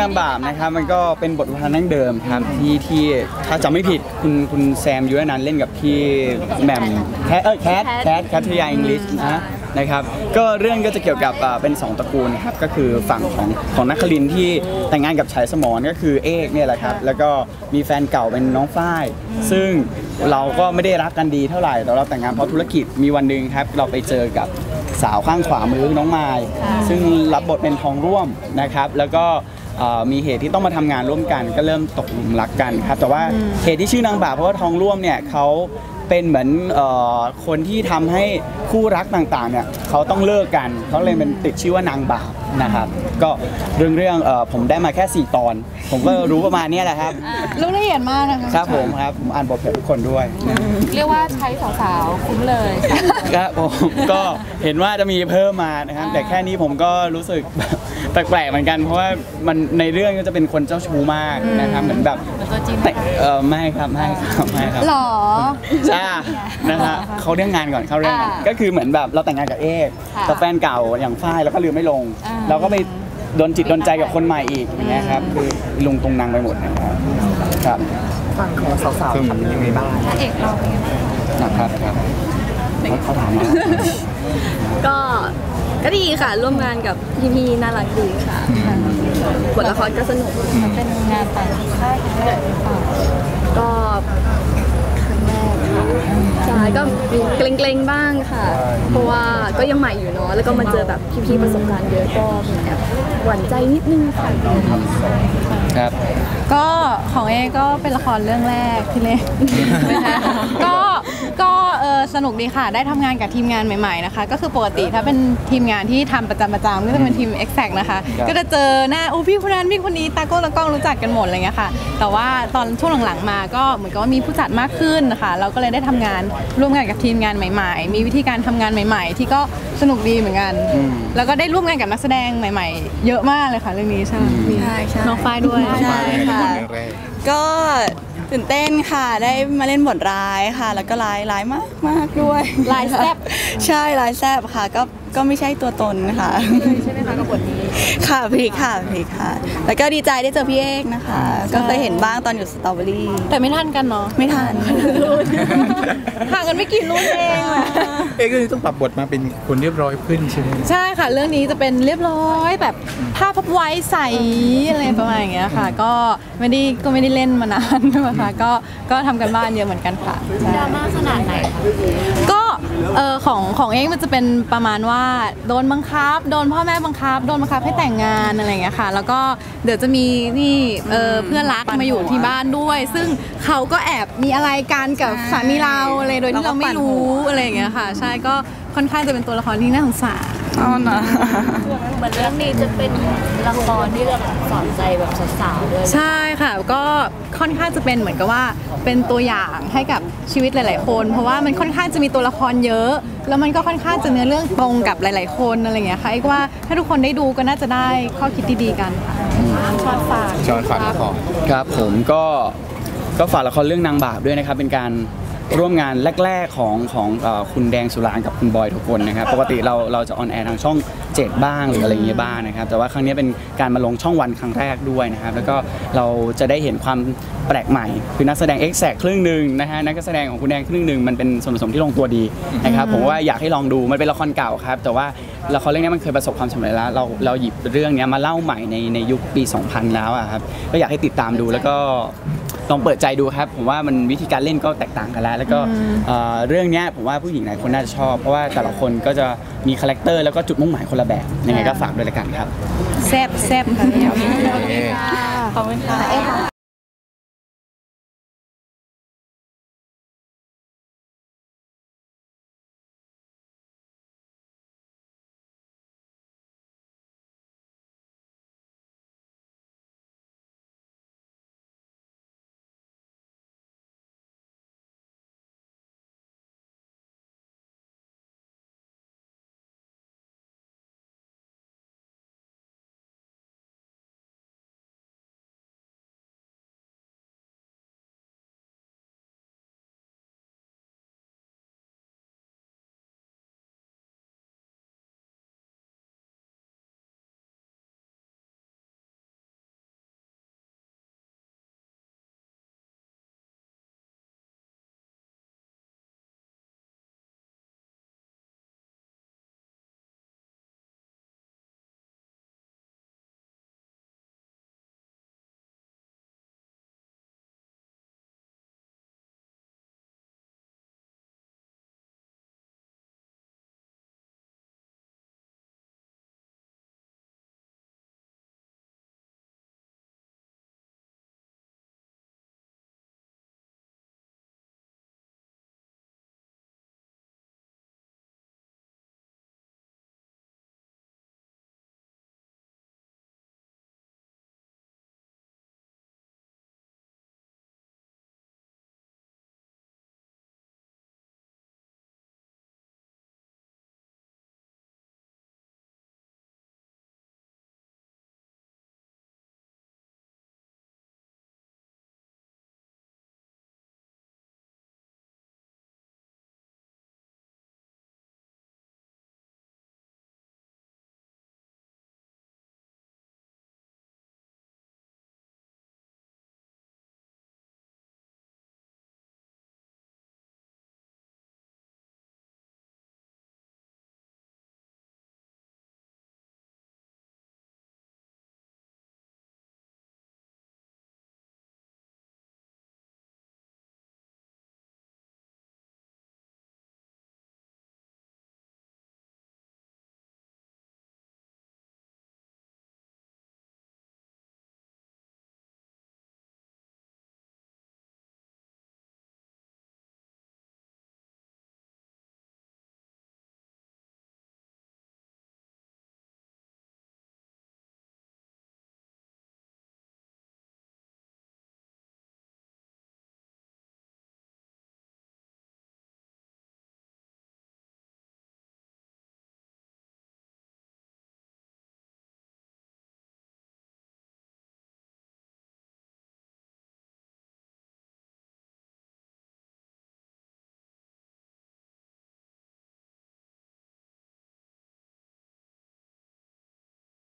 นางบาปนะครับมันก็เป็นบทประพันธ์ดั้งเดิมครับที่ที่ถ้าจำไม่ผิดคุณคุณแซมยุรนันท์เล่นกับพี่แหม่มแคทเออแคทแคทแคทริยาอังกฤษนะนะครับก็เรื่องก็จะเกี่ยวกับอ่าเป็นสองตระกูลนะครับก็คือฝั่งของของนักคลินทร์ที่แต่งงานกับชายสมรก็คือเอกเนี่ยแหละครับแล้วก็มีแฟนเก่าเป็นน้องฝ้าย ซึ่งเราก็ไม่ได้รักกันดีเท่าไหร่แต่เราแต่งงานเพราะธุรกิจมีวันหนึ่งครับ เราไปเจอกับ สาวข้างขวามือน้องไมาย ซึ่งรับบทเป็นทองร่วมนะครับ แล้วก็เอ่อ มีเหตุที่ต้องมาทำงานร่วมกันก็เริ่มตกหลุมรักกันครับแต่ว่าเหตุที่ชื่อนางบาปเพราะว่าทองร่วมเนี่ยเขาเป็นเหมือนเออคนที่ทำให้คู่รักต่างๆเนี่ยเขาต้องเลิกกันเขาเลยเป็นติดชื่อว่านางบาปนะครับ ก็เรื่องเรื่องเออผมได้มาแค่ 4 ตอน ผมก็รู้ประมาณเนี้ยแหละครับรู้ละเอียดมากนะคะครับผมครับผมอ่านบทเผื่อทุกคนด้วย เรียกว่าใช้สาวๆคุ้มเลยครับผมก็เห็นว่าจะมีเพิ่มมานะครับแต่แค่นี้ผมก็รู้สึก แปลกๆเหมือนกันเพราะว่ามันในเรื่องก็จะเป็นคนเจ้าชู้มากนะครับเหมือนแบบตัวจริงแต่เออไม่ครับไม่ครับไม่ครับหรอจ้านะฮะเขาเรื่องงานก่อนเขาเรื่องงานอ่าก็คือเหมือนแบบเราแต่งงานกับเอกค่ะกับแฟนเก่าอย่างฝ้ายแล้วก็ลืมไม่ลงอ่าเราก็ไปโดนจิตโดนใจกับคนใหม่อีกอย่างเงี้ยครับคือลุงตรงนางไปหมดนะครับครับฝั่งของสาวๆทำยังไงบ้างพระเอกเราเป็นยังไงนะครับครับเขาถามมา ก็ก็ดีค่ะ ร่วมงานกับพี่ๆน่ารักดีค่ะบทละครก็สนุกเป็นงานแต่งค่ายครั้งแรกหรือเปล่าก็ครั้งแรกค่ะใช่ก็มีเกรงๆบ้างค่ะ เพราะว่าก็ยังใหม่อยู่เนาะแล้วก็มาเจอแบบพี่ๆประสบการณ์เยอะก็มีแอบหวั่นใจนิดนึงค่ะครับก็ของเอก็เป็นละครเรื่องแรกที่เล่นไม่ใช่ค่ะก็ก็เออ สนุกดีค่ะ ได้ทำงานกับทีมงานใหม่ๆนะคะ ก็คือปกติถ้าเป็นทีมงานที่ทำประจำประจำก็จะเป็นทีม Exact นะคะครับก็จะเจอหน้าอู้พี่คนนั้นพี่คนนี้ตากล้องตากล้องรู้จักกันหมดอะไรเงี้ยค่ะ แต่ว่าตอนช่วงหลังๆมาก็เหมือนกับว่ามีผู้จัดมากขึ้นนะคะเราก็เลยได้ทำงานร่วมงานกับทีมงานใหม่ๆ มีวิธีการทำงานใหม่ ๆ ที่ก็สนุกดีเหมือนกันอืมแล้วก็ได้ร่วมงานกับนักแสดงใหม่ ๆ เยอะมากเลยค่ะเรื่องนี้ใช่มีใช่ใช่น้องฝ้ายด้วยใช่ค่ะก็ ตื่นเต้นค่ะ ได้มาเล่นบทร้ายค่ะ แล้วก็ร้ายร้ายมากมากด้วยลายแซ่บใช่ร้ายแซบค่ะ ก็ ก็ไม่ใช่ตัวตนค่ะใช่ไหมคะกับบทนี้ค่ะพีคค่ะพีคค่ะ แล้วก็ดีใจได้เจอพี่เอกนะคะ ก็เคยเห็นบ้างตอนอยู่สตรอเบอรี่ แต่ไม่ทันกันเนาะไม่ทันห่างกันไม่กี่รุ่นเองอะเอ๊ะก็เลยต้องปรับบทมาเป็นคนเรียบร้อยขึ้นใช่ไหมใช่ค่ะ เรื่องนี้จะเป็นเรียบร้อยแบบผ้าพับไว้ใสอะไรประมาณอย่างเงี้ยค่ะ ก็ไม่ได้ก็ไม่ได้เล่นมานานนะคะก็ก็ทำกันบ้านเยอะเหมือนกันค่ะใช่ดราม่าขนาดไหนคะก็ เออของของเองมันจะเป็นประมาณว่าโดนบังคับ โดนพ่อแม่บังคับ โดนบังคับให้แต่งงานอะไรอย่างเงี้ยค่ะ แล้วก็เดี๋ยวจะมีนี่เออเพื่อนรักมาอยู่ที่บ้านด้วย ซึ่งเขาก็แอบมีอะไรกันกับสามีเราอะไรโดยที่เราไม่รู้อะไรอย่างเงี้ยค่ะ ใช่ก็ค่อนข้างจะเป็นตัวละครที่น่าสงสาร อ๋อนะเหมือนเรื่องนี้จะเป็นละครที่แบบสอนใจแบบสาวๆด้วยใช่ค่ะก็ค่อนข้างจะเป็นเหมือนกับว่าเป็นตัวอย่างให้กับชีวิตหลาย ๆ คน เพราะว่ามันค่อนข้างจะมีตัวละครเยอะ แล้วมันก็ค่อนข้างจะเนื้อเรื่องตรงกับหลาย ๆ คนอะไรอย่างเงี้ยค่ะไอ้ว่าถ้าทุกคนได้ดูก็น่าจะได้ข้อคิดดีๆกันค่ะชอนฝากจอห์นฝากละครครับผมก็ก็ฝากละครเรื่องนางบาปด้วยนะครับเป็นการ ร่วมงานแรก ๆของของเอ่อคุณแดงสุรางกับคุณบอยทุกคนนะครับปกติเราเราจะออนแอร์ทางช่อง 7 บ้างหรืออะไรอย่างเงี้ยบ้างนะครับแต่ว่าครั้งนี้เป็นการมาลงช่องวันครั้งแรกด้วยนะครับแล้วก็เราจะได้เห็นความแปลกใหม่ คือนักแสดง X แสครึ่งหนึ่งนะฮะนักแสดงของคุณแดงครึ่งหนึ่งมันเป็นส่วนผสมที่ลงตัวดีนะครับผมว่าอยากให้ลองดูมันเป็นละครเก่าครับแต่ว่าละครเรื่องนี้มันเคยประสบความสำเร็จแล้วเราเราหยิบเรื่องเนี้ยมาเล่าใหม่ในในยุคปี 2000 แล้วอะครับก็อยากให้ติดตามดูแล้วก็ ลองเปิดใจดูครับ ผมว่ามันวิธีการเล่นก็แตกต่างกันแล้ว แล้วก็เอ่อเรื่องเนี้ยผมว่าผู้หญิงหลายคนน่าจะชอบ เพราะว่าแต่ละคนก็จะมีคาแรคเตอร์แล้วก็จุดมุ่งหมายคนละแบบยังไงก็ฝากด้วยละกันครับแซ่บแซ่บค่ะโอเคขอบคุณค่ะ